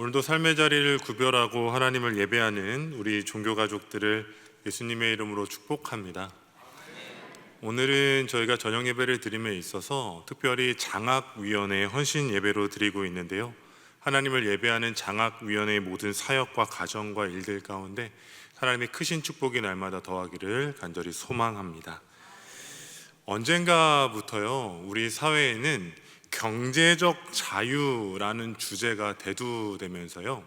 오늘도 삶의 자리를 구별하고 하나님을 예배하는 우리 종교 가족들을 예수님의 이름으로 축복합니다. 오늘은 저희가 저녁 예배를 드림에 있어서 특별히 장학위원회 헌신 예배로 드리고 있는데요. 하나님을 예배하는 장학위원회의 모든 사역과 가정과 일들 가운데 하나님의 크신 축복이 날마다 더하기를 간절히 소망합니다. 언젠가부터요, 우리 사회에는 경제적 자유라는 주제가 대두되면서요,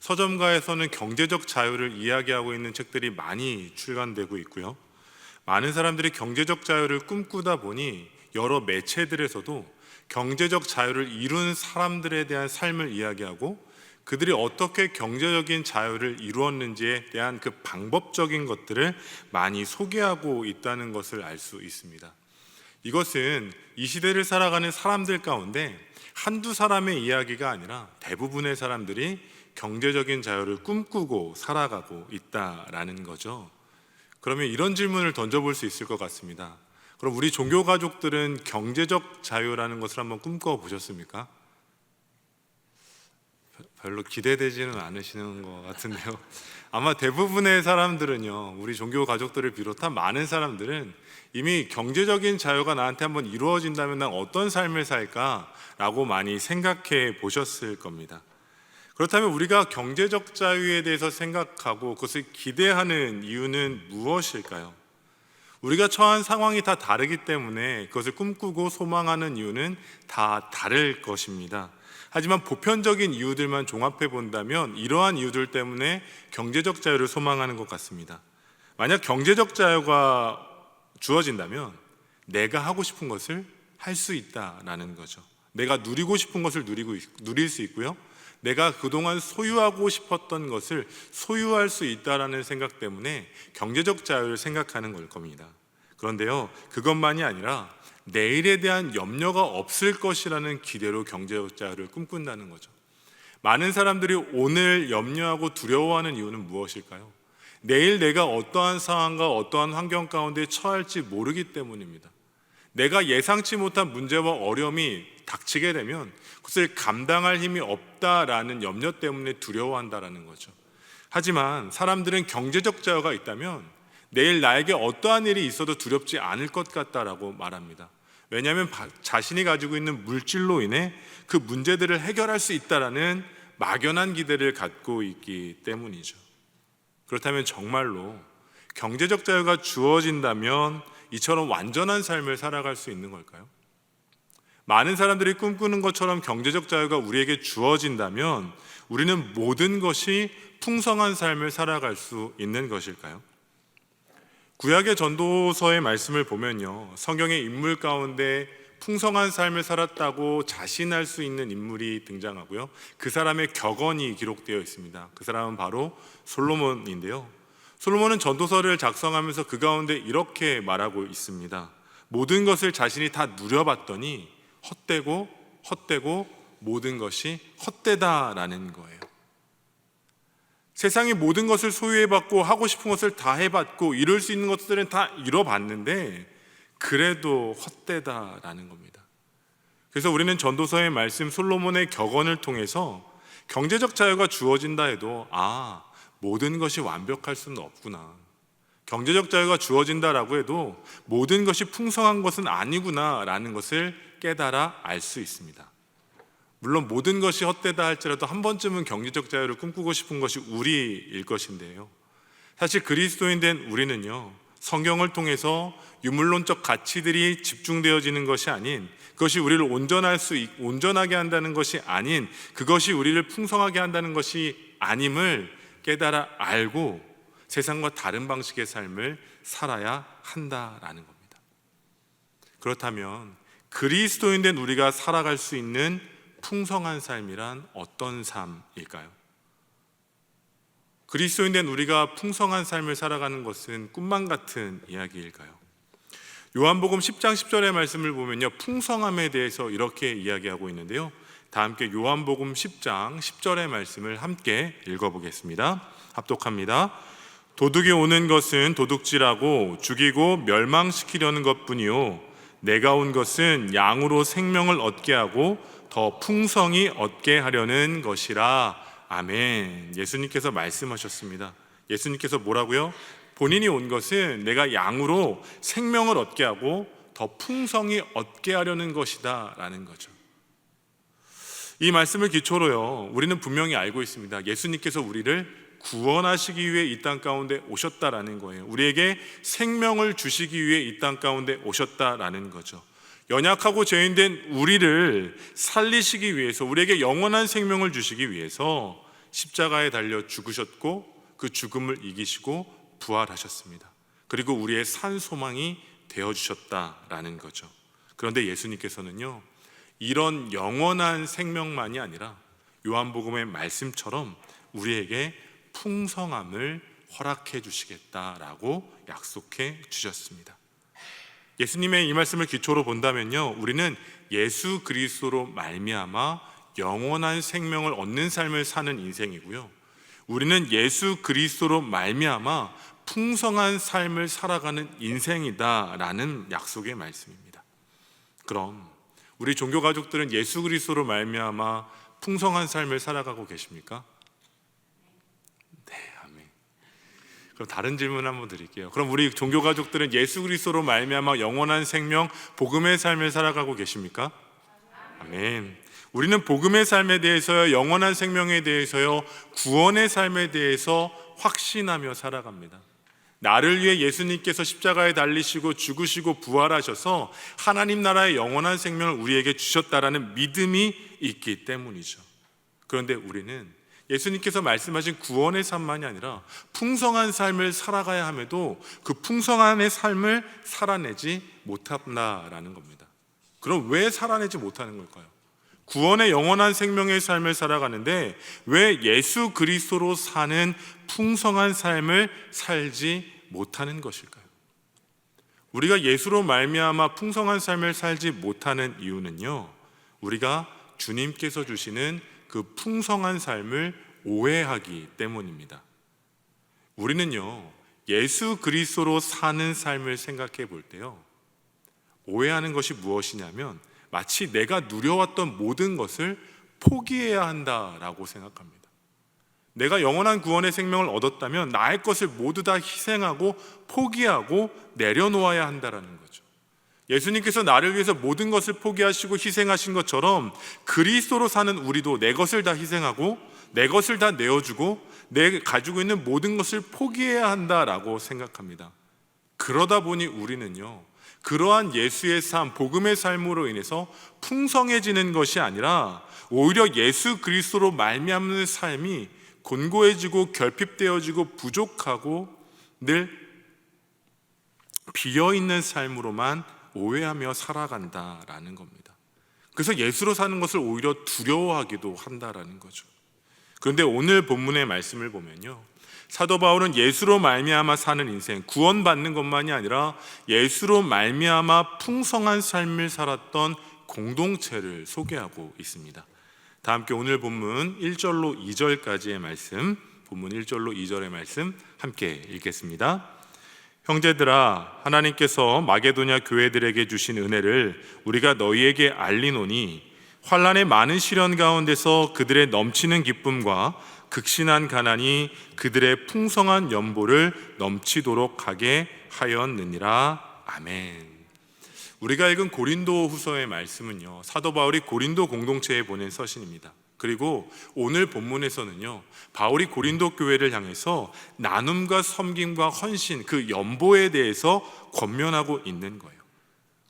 서점가에서는 경제적 자유를 이야기하고 있는 책들이 많이 출간되고 있고요. 많은 사람들이 경제적 자유를 꿈꾸다 보니 여러 매체들에서도 경제적 자유를 이룬 사람들에 대한 삶을 이야기하고 그들이 어떻게 경제적인 자유를 이루었는지에 대한 그 방법적인 것들을 많이 소개하고 있다는 것을 알 수 있습니다. 이것은 이 시대를 살아가는 사람들 가운데 한두 사람의 이야기가 아니라 대부분의 사람들이 경제적인 자유를 꿈꾸고 살아가고 있다라는 거죠. 그러면 이런 질문을 던져볼 수 있을 것 같습니다. 그럼 우리 종교 가족들은 경제적 자유라는 것을 한번 꿈꿔 보셨습니까? 별로 기대되지는 않으시는 것 같은데요. 아마 대부분의 사람들은요, 우리 종교 가족들을 비롯한 많은 사람들은 이미 경제적인 자유가 나한테 한번 이루어진다면 난 어떤 삶을 살까라고 많이 생각해 보셨을 겁니다. 그렇다면 우리가 경제적 자유에 대해서 생각하고 그것을 기대하는 이유는 무엇일까요? 우리가 처한 상황이 다 다르기 때문에 그것을 꿈꾸고 소망하는 이유는 다 다를 것입니다. 하지만 보편적인 이유들만 종합해 본다면 이러한 이유들 때문에 경제적 자유를 소망하는 것 같습니다. 만약 경제적 자유가 주어진다면 내가 하고 싶은 것을 할 수 있다라는 거죠. 내가 누리고 싶은 것을 누리고 누릴 수 있고요. 내가 그동안 소유하고 싶었던 것을 소유할 수 있다라는 생각 때문에 경제적 자유를 생각하는 걸 겁니다. 그런데요, 그것만이 아니라 내일에 대한 염려가 없을 것이라는 기대로 경제적 자유를 꿈꾼다는 거죠. 많은 사람들이 오늘 염려하고 두려워하는 이유는 무엇일까요? 내일 내가 어떠한 상황과 어떠한 환경 가운데 처할지 모르기 때문입니다. 내가 예상치 못한 문제와 어려움이 닥치게 되면 그것을 감당할 힘이 없다라는 염려 때문에 두려워한다라는 거죠. 하지만 사람들은 경제적 자유가 있다면 내일 나에게 어떠한 일이 있어도 두렵지 않을 것 같다라고 말합니다. 왜냐하면 자신이 가지고 있는 물질로 인해 그 문제들을 해결할 수 있다라는 막연한 기대를 갖고 있기 때문이죠. 그렇다면 정말로 경제적 자유가 주어진다면 이처럼 완전한 삶을 살아갈 수 있는 걸까요? 많은 사람들이 꿈꾸는 것처럼 경제적 자유가 우리에게 주어진다면 우리는 모든 것이 풍성한 삶을 살아갈 수 있는 것일까요? 구약의 전도서의 말씀을 보면요. 성경의 인물 가운데 풍성한 삶을 살았다고 자신할 수 있는 인물이 등장하고요. 그 사람의 격언이 기록되어 있습니다. 그 사람은 바로 솔로몬인데요. 솔로몬은 전도서를 작성하면서 그 가운데 이렇게 말하고 있습니다. 모든 것을 자신이 다 누려봤더니 헛되고 헛되고 모든 것이 헛되다라는 거예요. 세상의 모든 것을 소유해봤고 하고 싶은 것을 다 해봤고 이룰 수 있는 것들은 다 이뤄봤는데 그래도 헛되다라는 겁니다. 그래서 우리는 전도서의 말씀 솔로몬의 격언을 통해서 경제적 자유가 주어진다 해도 아 모든 것이 완벽할 수는 없구나. 경제적 자유가 주어진다라고 해도 모든 것이 풍성한 것은 아니구나라는 것을 깨달아 알 수 있습니다. 물론 모든 것이 헛되다 할지라도 한 번쯤은 경제적 자유를 꿈꾸고 싶은 것이 우리일 것인데요. 사실 그리스도인 된 우리는요, 성경을 통해서 유물론적 가치들이 집중되어지는 것이 아닌 그것이 우리를 온전할 수 온전하게 한다는 것이 아닌 그것이 우리를 풍성하게 한다는 것이 아님을 깨달아 알고 세상과 다른 방식의 삶을 살아야 한다라는 겁니다. 그렇다면 그리스도인 된 우리가 살아갈 수 있는 풍성한 삶이란 어떤 삶일까요? 그리스도인 된 우리가 풍성한 삶을 살아가는 것은 꿈만 같은 이야기일까요? 요한복음 10장 10절의 말씀을 보면요. 풍성함에 대해서 이렇게 이야기하고 있는데요. 다 함께 요한복음 10장 10절의 말씀을 함께 읽어보겠습니다. 합독합니다. 도둑이 오는 것은 도둑질하고 죽이고 멸망시키려는 것뿐이요 내가 온 것은 양으로 생명을 얻게 하고 더 풍성히 얻게 하려는 것이라. 아멘. 예수님께서 말씀하셨습니다. 예수님께서 뭐라고요? 본인이 온 것은 내가 양으로 생명을 얻게 하고 더 풍성히 얻게 하려는 것이다. 라는 거죠. 이 말씀을 기초로요, 우리는 분명히 알고 있습니다. 예수님께서 우리를 구원하시기 위해 이 땅 가운데 오셨다라는 거예요. 우리에게 생명을 주시기 위해 이 땅 가운데 오셨다라는 거죠. 연약하고 죄인된 우리를 살리시기 위해서 우리에게 영원한 생명을 주시기 위해서 십자가에 달려 죽으셨고 그 죽음을 이기시고 부활하셨습니다. 그리고 우리의 산 소망이 되어 주셨다라는 거죠. 그런데 예수님께서는요. 이런 영원한 생명만이 아니라 요한복음의 말씀처럼 우리에게 풍성함을 허락해 주시겠다라고 약속해 주셨습니다. 예수님의 이 말씀을 기초로 본다면요. 우리는 예수 그리스도로 말미암아 영원한 생명을 얻는 삶을 사는 인생이고요. 우리는 예수 그리스도로 말미암아 풍성한 삶을 살아가는 인생이다라는 약속의 말씀입니다. 그럼 우리 종교 가족들은 예수 그리스도로 말미암아 풍성한 삶을 살아가고 계십니까? 네, 아멘. 그럼 다른 질문 한번 드릴게요. 그럼 우리 종교 가족들은 예수 그리스도로 말미암아 영원한 생명, 복음의 삶을 살아가고 계십니까? 아멘. 우리는 복음의 삶에 대해서요, 영원한 생명에 대해서요, 구원의 삶에 대해서 확신하며 살아갑니다. 나를 위해 예수님께서 십자가에 달리시고 죽으시고 부활하셔서 하나님 나라의 영원한 생명을 우리에게 주셨다라는 믿음이 있기 때문이죠. 그런데 우리는 예수님께서 말씀하신 구원의 삶만이 아니라 풍성한 삶을 살아가야 함에도 그 풍성한 삶을 살아내지 못한다라는 겁니다. 그럼 왜 살아내지 못하는 걸까요? 구원의 영원한 생명의 삶을 살아가는데 왜 예수 그리스도로 사는 풍성한 삶을 살지 못하는 것일까요? 우리가 예수로 말미암아 풍성한 삶을 살지 못하는 이유는요. 우리가 주님께서 주시는 그 풍성한 삶을 오해하기 때문입니다. 우리는요. 예수 그리스도로 사는 삶을 생각해 볼 때요. 오해하는 것이 무엇이냐면 마치 내가 누려왔던 모든 것을 포기해야 한다라고 생각합니다. 내가 영원한 구원의 생명을 얻었다면 나의 것을 모두 다 희생하고 포기하고 내려놓아야 한다라는 거죠. 예수님께서 나를 위해서 모든 것을 포기하시고 희생하신 것처럼 그리스도로 사는 우리도 내 것을 다 희생하고 내 것을 다 내어주고 내 가지고 있는 모든 것을 포기해야 한다라고 생각합니다. 그러다 보니 우리는요. 그러한 예수의 삶, 복음의 삶으로 인해서 풍성해지는 것이 아니라 오히려 예수 그리스도로 말미암는 삶이 곤고해지고 결핍되어지고 부족하고 늘 비어 있는 삶으로만 오해하며 살아간다라는 겁니다. 그래서 예수로 사는 것을 오히려 두려워하기도 한다라는 거죠. 그런데 오늘 본문의 말씀을 보면요. 사도 바울은 예수로 말미암아 사는 인생, 구원받는 것만이 아니라 예수로 말미암아 풍성한 삶을 살았던 공동체를 소개하고 있습니다. 다 함께 오늘 본문 1절로 2절까지의 말씀, 본문 1절로 2절의 말씀 함께 읽겠습니다. 형제들아 하나님께서 마게도냐 교회들에게 주신 은혜를 우리가 너희에게 알리노니 환란의 많은 시련 가운데서 그들의 넘치는 기쁨과 극신한 가난이 그들의 풍성한 연보를 넘치도록 하게 하였느니라 아멘. 우리가 읽은 고린도 후서의 말씀은요, 사도 바울이 고린도 공동체에 보낸 서신입니다. 그리고 오늘 본문에서는요, 바울이 고린도 교회를 향해서 나눔과 섬김과 헌신, 그 연보에 대해서 권면하고 있는 거예요.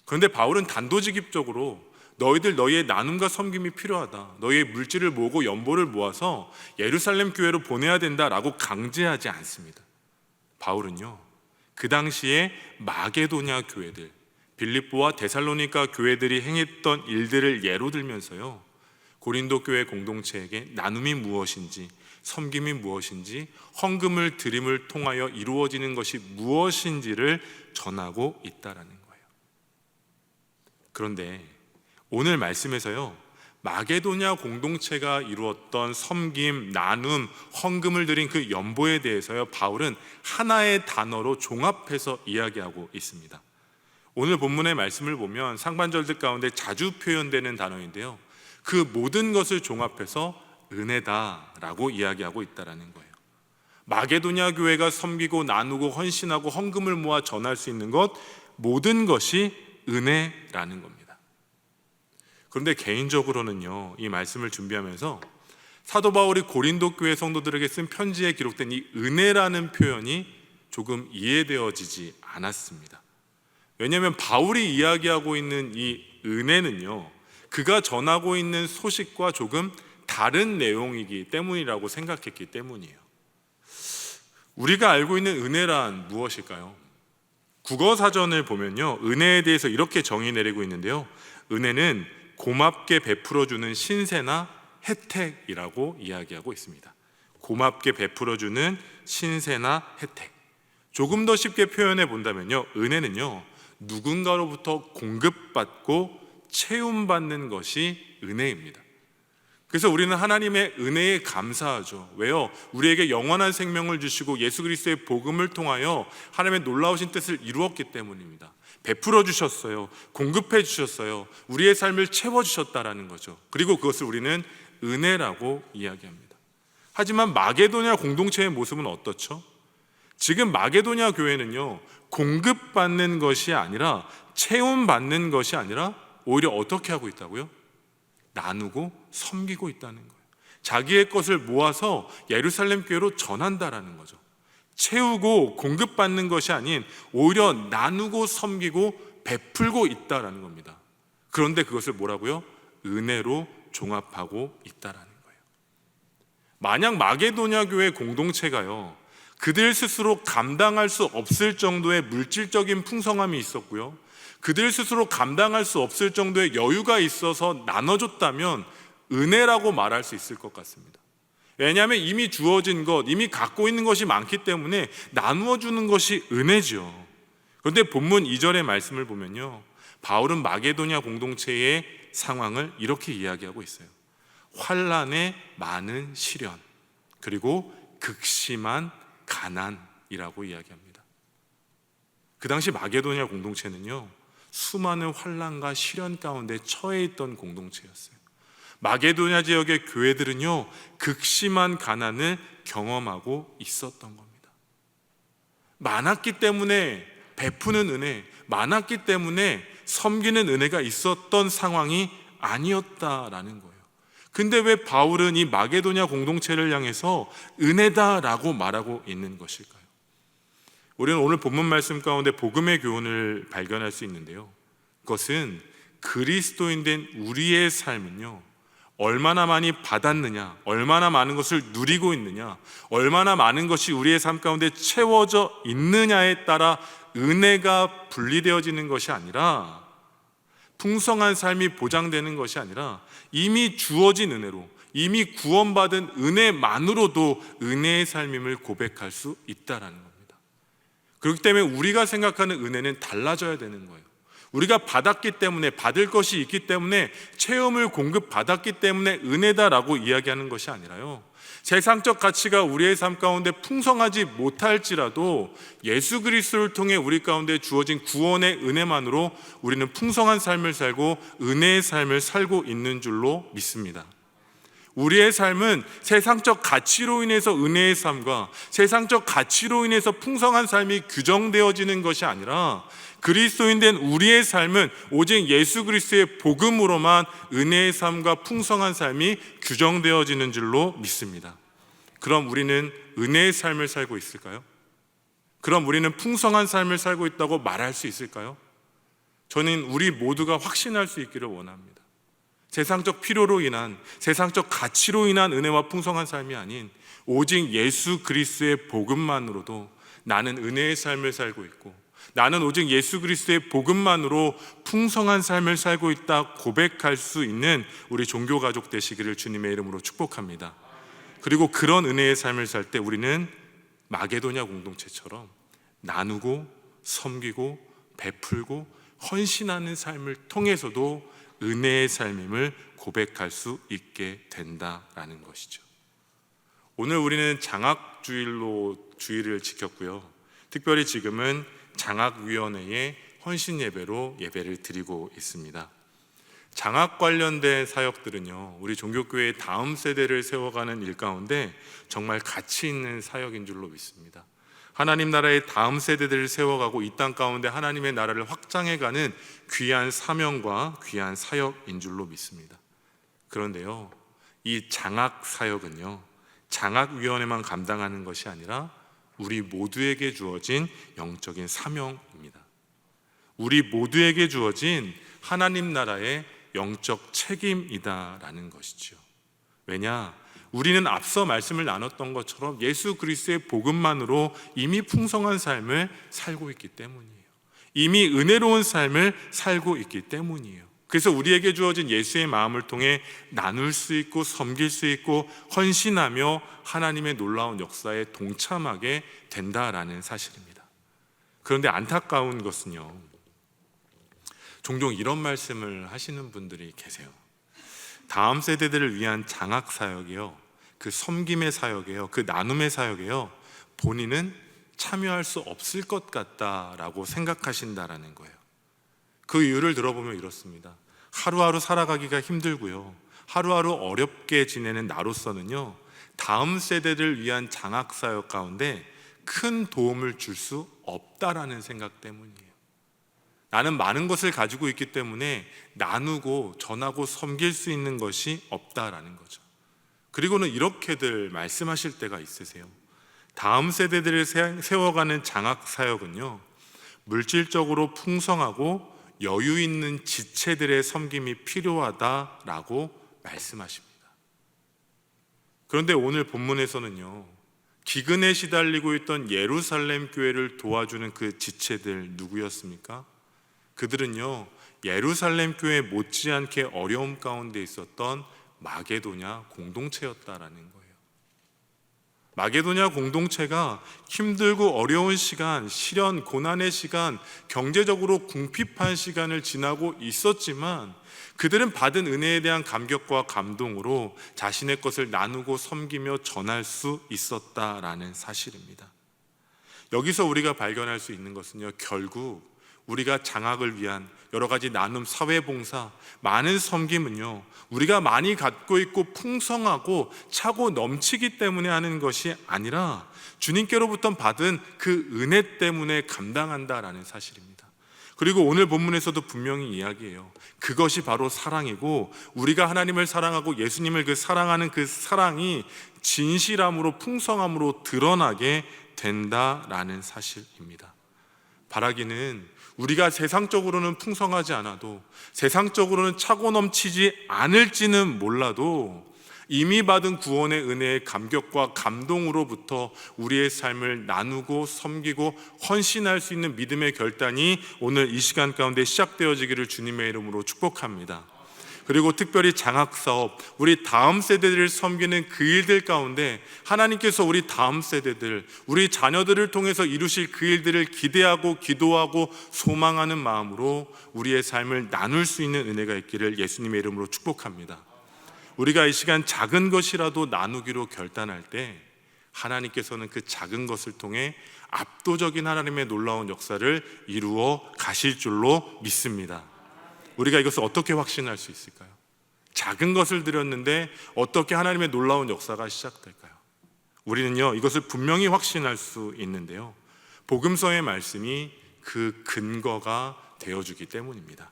그런데 바울은 단도직입적으로 너희들 너희의 나눔과 섬김이 필요하다. 너희의 물질을 모으고 연보를 모아서 예루살렘 교회로 보내야 된다라고 강제하지 않습니다. 바울은요, 그 당시에 마게도냐 교회들, 빌립보와 데살로니가 교회들이 행했던 일들을 예로 들면서요. 고린도 교회 공동체에게 나눔이 무엇인지, 섬김이 무엇인지, 헌금을 드림을 통하여 이루어지는 것이 무엇인지를 전하고 있다라는 거예요. 그런데 오늘 말씀에서요. 마게도냐 공동체가 이루었던 섬김, 나눔, 헌금을 드린 그 연보에 대해서요. 바울은 하나의 단어로 종합해서 이야기하고 있습니다. 오늘 본문의 말씀을 보면 상반절들 가운데 자주 표현되는 단어인데요. 그 모든 것을 종합해서 은혜다라고 이야기하고 있다라는 거예요. 마게도냐 교회가 섬기고 나누고 헌신하고 헌금을 모아 전할 수 있는 것 모든 것이 은혜라는 겁니다. 그런데 개인적으로는요, 이 말씀을 준비하면서 사도 바울이 고린도 교회 성도들에게 쓴 편지에 기록된 이 은혜라는 표현이 조금 이해되어지지 않았습니다. 왜냐하면 바울이 이야기하고 있는 이 은혜는요, 그가 전하고 있는 소식과 조금 다른 내용이기 때문이라고 생각했기 때문이에요. 우리가 알고 있는 은혜란 무엇일까요? 국어 사전을 보면요, 은혜에 대해서 이렇게 정의 내리고 있는데요. 은혜는 고맙게 베풀어 주는 신세나 혜택이라고 이야기하고 있습니다. 고맙게 베풀어 주는 신세나 혜택. 조금 더 쉽게 표현해 본다면요, 은혜는요, 누군가로부터 공급받고 채움받는 것이 은혜입니다. 그래서 우리는 하나님의 은혜에 감사하죠. 왜요? 우리에게 영원한 생명을 주시고 예수 그리스도의 복음을 통하여 하나님의 놀라우신 뜻을 이루었기 때문입니다. 베풀어 주셨어요. 공급해 주셨어요. 우리의 삶을 채워 주셨다라는 거죠. 그리고 그것을 우리는 은혜라고 이야기합니다. 하지만 마게도냐 공동체의 모습은 어떻죠? 지금 마게도냐 교회는요. 공급받는 것이 아니라 채움 받는 것이 아니라 오히려 어떻게 하고 있다고요? 나누고 섬기고 있다는 거예요. 자기의 것을 모아서 예루살렘 교회로 전한다라는 거죠. 채우고 공급받는 것이 아닌 오히려 나누고 섬기고 베풀고 있다라는 겁니다. 그런데 그것을 뭐라고요? 은혜로 종합하고 있다라는 거예요. 만약 마게도냐 교회 공동체가요. 그들 스스로 감당할 수 없을 정도의 물질적인 풍성함이 있었고요. 그들 스스로 감당할 수 없을 정도의 여유가 있어서 나눠줬다면 은혜라고 말할 수 있을 것 같습니다. 왜냐하면 이미 주어진 것, 이미 갖고 있는 것이 많기 때문에 나누어 주는 것이 은혜죠. 그런데 본문 2절의 말씀을 보면요. 바울은 마게도냐 공동체의 상황을 이렇게 이야기하고 있어요. 환란의 많은 시련, 그리고 극심한 가난이라고 이야기합니다. 그 당시 마게도냐 공동체는요. 수많은 환란과 시련 가운데 처해 있던 공동체였어요. 마게도냐 지역의 교회들은요, 극심한 가난을 경험하고 있었던 겁니다. 많았기 때문에 베푸는 은혜, 많았기 때문에 섬기는 은혜가 있었던 상황이 아니었다라는 거예요. 근데 왜 바울은 이 마게도냐 공동체를 향해서 은혜다라고 말하고 있는 것일까요? 우리는 오늘 본문 말씀 가운데 복음의 교훈을 발견할 수 있는데요. 그것은 그리스도인 된 우리의 삶은요. 얼마나 많이 받았느냐, 얼마나 많은 것을 누리고 있느냐, 얼마나 많은 것이 우리의 삶 가운데 채워져 있느냐에 따라 은혜가 분리되어지는 것이 아니라 풍성한 삶이 보장되는 것이 아니라 이미 주어진 은혜로 이미 구원받은 은혜만으로도 은혜의 삶임을 고백할 수 있다라는 겁니다. 그렇기 때문에 우리가 생각하는 은혜는 달라져야 되는 거예요. 우리가 받았기 때문에 받을 것이 있기 때문에 체험을 공급받았기 때문에 은혜다라고 이야기하는 것이 아니라요. 세상적 가치가 우리의 삶 가운데 풍성하지 못할지라도 예수 그리스도를 통해 우리 가운데 주어진 구원의 은혜만으로 우리는 풍성한 삶을 살고 은혜의 삶을 살고 있는 줄로 믿습니다. 우리의 삶은 세상적 가치로 인해서 은혜의 삶과 세상적 가치로 인해서 풍성한 삶이 규정되어지는 것이 아니라 그리스도인 된 우리의 삶은 오직 예수 그리스도의 복음으로만 은혜의 삶과 풍성한 삶이 규정되어지는 줄로 믿습니다. 그럼 우리는 은혜의 삶을 살고 있을까요? 그럼 우리는 풍성한 삶을 살고 있다고 말할 수 있을까요? 저는 우리 모두가 확신할 수 있기를 원합니다. 세상적 필요로 인한 세상적 가치로 인한 은혜와 풍성한 삶이 아닌 오직 예수 그리스도의 복음만으로도 나는 은혜의 삶을 살고 있고 나는 오직 예수 그리스도의 복음만으로 풍성한 삶을 살고 있다 고백할 수 있는 우리 종교 가족 되시기를 주님의 이름으로 축복합니다. 그리고 그런 은혜의 삶을 살 때 우리는 마게도냐 공동체처럼 나누고 섬기고 베풀고 헌신하는 삶을 통해서도 은혜의 삶임을 고백할 수 있게 된다라는 것이죠. 오늘 우리는 장학주일로 주일을 지켰고요. 특별히 지금은 장학위원회의 헌신 예배로 예배를 드리고 있습니다. 장학 관련된 사역들은요, 우리 종교교회의 다음 세대를 세워가는 일 가운데 정말 가치 있는 사역인 줄로 믿습니다. 하나님 나라의 다음 세대들을 세워가고 이 땅 가운데 하나님의 나라를 확장해가는 귀한 사명과 귀한 사역인 줄로 믿습니다. 그런데요, 이 장학 사역은요, 장학위원회만 감당하는 것이 아니라 우리 모두에게 주어진 영적인 사명입니다. 우리 모두에게 주어진 하나님 나라의 영적 책임이다라는 것이죠. 왜냐? 우리는 앞서 말씀을 나눴던 것처럼 예수 그리스도의 복음만으로 이미 풍성한 삶을 살고 있기 때문이에요. 이미 은혜로운 삶을 살고 있기 때문이에요. 그래서 우리에게 주어진 예수의 마음을 통해 나눌 수 있고 섬길 수 있고 헌신하며 하나님의 놀라운 역사에 동참하게 된다라는 사실입니다. 그런데 안타까운 것은요. 종종 이런 말씀을 하시는 분들이 계세요. 다음 세대들을 위한 장학 사역이요. 그 섬김의 사역이요. 그 나눔의 사역이요. 본인은 참여할 수 없을 것 같다라고 생각하신다라는 거예요. 그 이유를 들어보면 이렇습니다. 하루하루 살아가기가 힘들고요. 하루하루 어렵게 지내는 나로서는요. 다음 세대를 위한 장학 사역 가운데 큰 도움을 줄 수 없다라는 생각 때문이에요. 나는 많은 것을 가지고 있기 때문에 나누고 전하고 섬길 수 있는 것이 없다라는 거죠. 그리고는 이렇게들 말씀하실 때가 있으세요. 다음 세대들을 세- 세워가는 장학 사역은요, 물질적으로 풍성하고 여유 있는 지체들의 섬김이 필요하다라고 말씀하십니다. 그런데 오늘 본문에서는요, 기근에 시달리고 있던 예루살렘 교회를 도와주는 그 지체들 누구였습니까? 그들은요, 예루살렘 교회 못지않게 어려움 가운데 있었던 마게도냐 공동체였다라는 거예요. 마게도냐 공동체가 힘들고 어려운 시간, 시련, 고난의 시간, 경제적으로 궁핍한 시간을 지나고 있었지만 그들은 받은 은혜에 대한 감격과 감동으로 자신의 것을 나누고 섬기며 전할 수 있었다라는 사실입니다. 여기서 우리가 발견할 수 있는 것은요, 결국 우리가 장학을 위한 여러 가지 나눔, 사회봉사, 많은 섬김은요, 우리가 많이 갖고 있고 풍성하고 차고 넘치기 때문에 하는 것이 아니라 주님께로부터 받은 그 은혜 때문에 감당한다라는 사실입니다. 그리고 오늘 본문에서도 분명히 이야기해요. 그것이 바로 사랑이고 우리가 하나님을 사랑하고 예수님을 그 사랑하는 그 사랑이 진실함으로 풍성함으로 드러나게 된다라는 사실입니다. 바라기는 우리가 세상적으로는 풍성하지 않아도 세상적으로는 차고 넘치지 않을지는 몰라도 이미 받은 구원의 은혜의 감격과 감동으로부터 우리의 삶을 나누고 섬기고 헌신할 수 있는 믿음의 결단이 오늘 이 시간 가운데 시작되어지기를 주님의 이름으로 축복합니다. 그리고 특별히 장학 사업, 우리 다음 세대들을 섬기는 그 일들 가운데 하나님께서 우리 다음 세대들, 우리 자녀들을 통해서 이루실 그 일들을 기대하고 기도하고 소망하는 마음으로 우리의 삶을 나눌 수 있는 은혜가 있기를 예수님의 이름으로 축복합니다. 우리가 이 시간 작은 것이라도 나누기로 결단할 때 하나님께서는 그 작은 것을 통해 압도적인 하나님의 놀라운 역사를 이루어 가실 줄로 믿습니다. 우리가 이것을 어떻게 확신할 수 있을까요? 작은 것을 드렸는데 어떻게 하나님의 놀라운 역사가 시작될까요? 우리는요, 이것을 분명히 확신할 수 있는데요. 복음서의 말씀이 그 근거가 되어주기 때문입니다.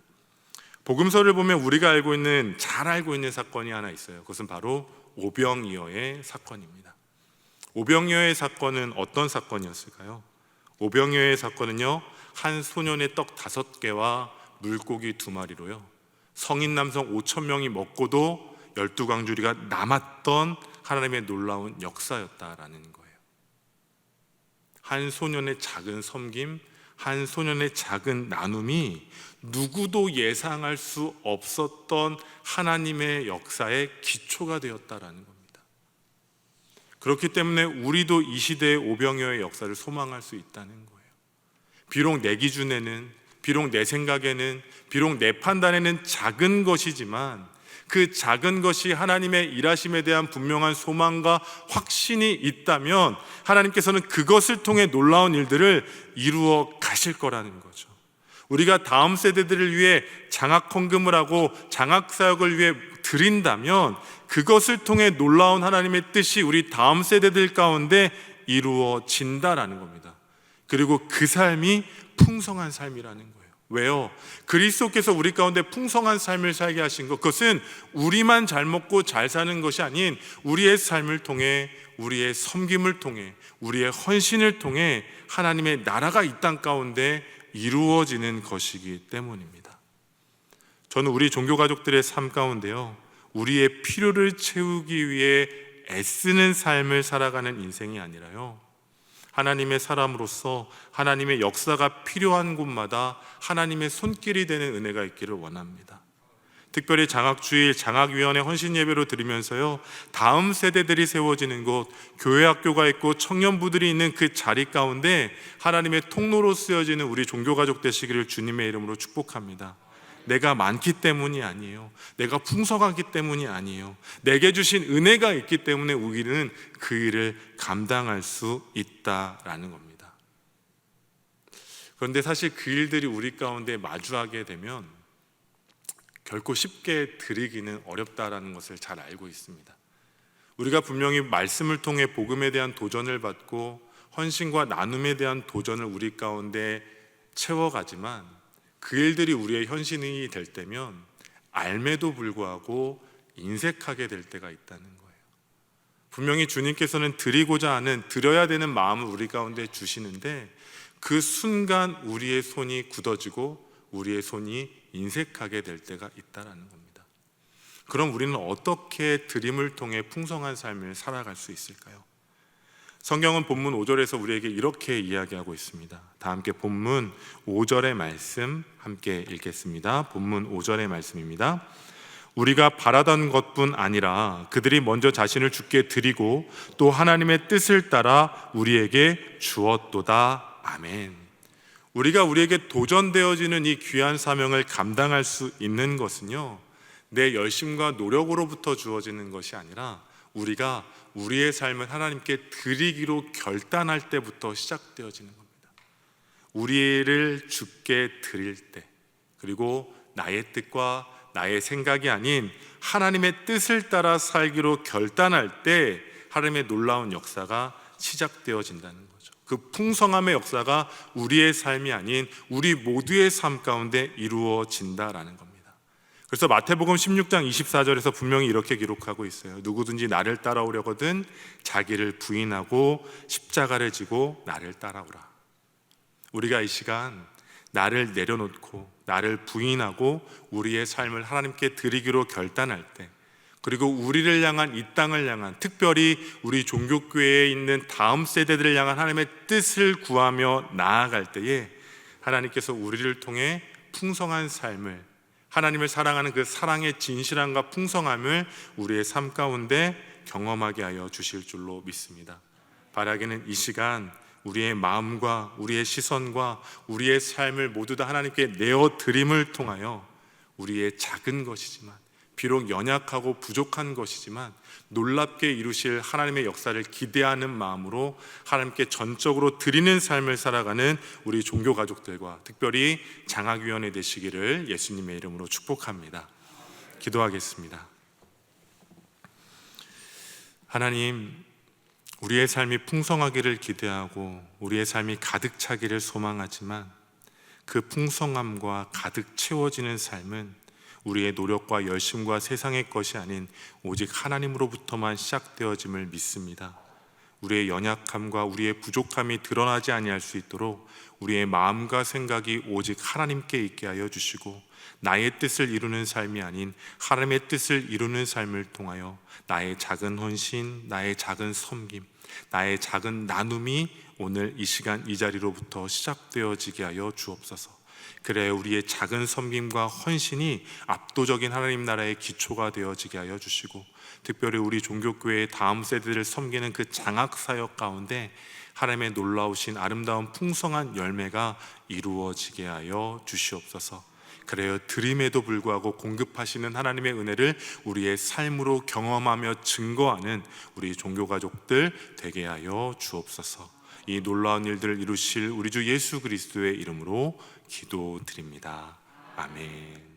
복음서를 보면 우리가 알고 있는, 잘 알고 있는 사건이 하나 있어요. 그것은 바로 오병이어의 사건입니다. 오병이어의 사건은 어떤 사건이었을까요? 오병이어의 사건은요, 한 소년의 떡 다섯 개와 물고기 두 마리로요. 성인 남성 5천 명이 먹고도 열두 광주리가 남았던 하나님의 놀라운 역사였다라는 거예요. 한 소년의 작은 섬김, 한 소년의 작은 나눔이 누구도 예상할 수 없었던 하나님의 역사의 기초가 되었다라는 겁니다. 그렇기 때문에 우리도 이 시대의 오병이어의 역사를 소망할 수 있다는 거예요. 비록 내 기준에는 비록 내 생각에는, 비록 내 판단에는 작은 것이지만 그 작은 것이 하나님의 일하심에 대한 분명한 소망과 확신이 있다면 하나님께서는 그것을 통해 놀라운 일들을 이루어 가실 거라는 거죠. 우리가 다음 세대들을 위해 장학 헌금을 하고 장학 사역을 위해 드린다면 그것을 통해 놀라운 하나님의 뜻이 우리 다음 세대들 가운데 이루어진다라는 겁니다. 그리고 그 삶이 풍성한 삶이라는 거예요. 왜요? 그리스도께서 우리 가운데 풍성한 삶을 살게 하신 것, 그것은 우리만 잘 먹고 잘 사는 것이 아닌 우리의 삶을 통해, 우리의 섬김을 통해, 우리의 헌신을 통해 하나님의 나라가 이 땅 가운데 이루어지는 것이기 때문입니다. 저는 우리 종교 가족들의 삶 가운데요, 우리의 필요를 채우기 위해 애쓰는 삶을 살아가는 인생이 아니라요, 하나님의 사람으로서 하나님의 역사가 필요한 곳마다 하나님의 손길이 되는 은혜가 있기를 원합니다. 특별히 장학주일, 장학위원회 헌신 예배로 드리면서요, 다음 세대들이 세워지는 곳, 교회 학교가 있고 청년부들이 있는 그 자리 가운데 하나님의 통로로 쓰여지는 우리 종교가족 되시기를 주님의 이름으로 축복합니다. 내가 많기 때문이 아니에요. 내가 풍성하기 때문이 아니에요. 내게 주신 은혜가 있기 때문에 우리는 그 일을 감당할 수 있다라는 겁니다. 그런데 사실 그 일들이 우리 가운데 마주하게 되면 결코 쉽게 드리기는 어렵다라는 것을 잘 알고 있습니다. 우리가 분명히 말씀을 통해 복음에 대한 도전을 받고 헌신과 나눔에 대한 도전을 우리 가운데 채워가지만 그 일들이 우리의 현신이 될 때면 알매도 불구하고 인색하게 될 때가 있다는 거예요. 분명히 주님께서는 드리고자 하는 드려야 되는 마음을 우리 가운데 주시는데 그 순간 우리의 손이 굳어지고 우리의 손이 인색하게 될 때가 있다라는 겁니다. 그럼 우리는 어떻게 드림을 통해 풍성한 삶을 살아갈 수 있을까요? 성경은 본문 5절에서 우리에게 이렇게 이야기하고 있습니다. 다 함께 본문 5절의 말씀 함께 읽겠습니다. 본문 5절의 말씀입니다. 우리가 바라던 것뿐 아니라 그들이 먼저 자신을 주께 드리고 또 하나님의 뜻을 따라 우리에게 주었도다. 아멘. 우리가 우리에게 도전되어지는 이 귀한 사명을 감당할 수 있는 것은요, 내 열심과 노력으로부터 주어지는 것이 아니라 우리가 우리의 삶을 하나님께 드리기로 결단할 때부터 시작되어지는 겁니다. 우리를 주께 드릴 때, 그리고 나의 뜻과 나의 생각이 아닌 하나님의 뜻을 따라 살기로 결단할 때 하나님의 놀라운 역사가 시작되어진다는 거죠. 그 풍성함의 역사가 우리의 삶이 아닌 우리 모두의 삶 가운데 이루어진다라는 겁니다. 그래서 마태복음 16장 24절에서 분명히 이렇게 기록하고 있어요. 누구든지 나를 따라오려거든 자기를 부인하고 십자가를 지고 나를 따라오라. 우리가 이 시간 나를 내려놓고 나를 부인하고 우리의 삶을 하나님께 드리기로 결단할 때 그리고 우리를 향한 이 땅을 향한 특별히 우리 종교교회에 있는 다음 세대들을 향한 하나님의 뜻을 구하며 나아갈 때에 하나님께서 우리를 통해 풍성한 삶을 하나님을 사랑하는 그 사랑의 진실함과 풍성함을 우리의 삶 가운데 경험하게 하여 주실 줄로 믿습니다. 바라기는 이 시간 우리의 마음과 우리의 시선과 우리의 삶을 모두 다 하나님께 내어 드림을 통하여 우리의 작은 것이지만 비록 연약하고 부족한 것이지만 놀랍게 이루실 하나님의 역사를 기대하는 마음으로 하나님께 전적으로 드리는 삶을 살아가는 우리 종교 가족들과 특별히 장학위원회 되시기를 예수님의 이름으로 축복합니다. 기도하겠습니다. 하나님, 우리의 삶이 풍성하기를 기대하고 우리의 삶이 가득 차기를 소망하지만 그 풍성함과 가득 채워지는 삶은 우리의 노력과 열심과 세상의 것이 아닌 오직 하나님으로부터만 시작되어짐을 믿습니다. 우리의 연약함과 우리의 부족함이 드러나지 아니할 수 있도록 우리의 마음과 생각이 오직 하나님께 있게 하여 주시고 나의 뜻을 이루는 삶이 아닌 하나님의 뜻을 이루는 삶을 통하여 나의 작은 헌신, 나의 작은 섬김, 나의 작은 나눔이 오늘 이 시간 이 자리로부터 시작되어지게 하여 주옵소서. 그래 우리의 작은 섬김과 헌신이 압도적인 하나님 나라의 기초가 되어지게 하여 주시고 특별히 우리 종교교회의 다음 세대를 섬기는 그 장학 사역 가운데 하나님의 놀라우신 아름다운 풍성한 열매가 이루어지게 하여 주시옵소서. 그래요 드림에도 불구하고 공급하시는 하나님의 은혜를 우리의 삶으로 경험하며 증거하는 우리 종교 가족들 되게 하여 주옵소서. 이 놀라운 일들을 이루실 우리 주 예수 그리스도의 이름으로 기도드립니다. 아멘.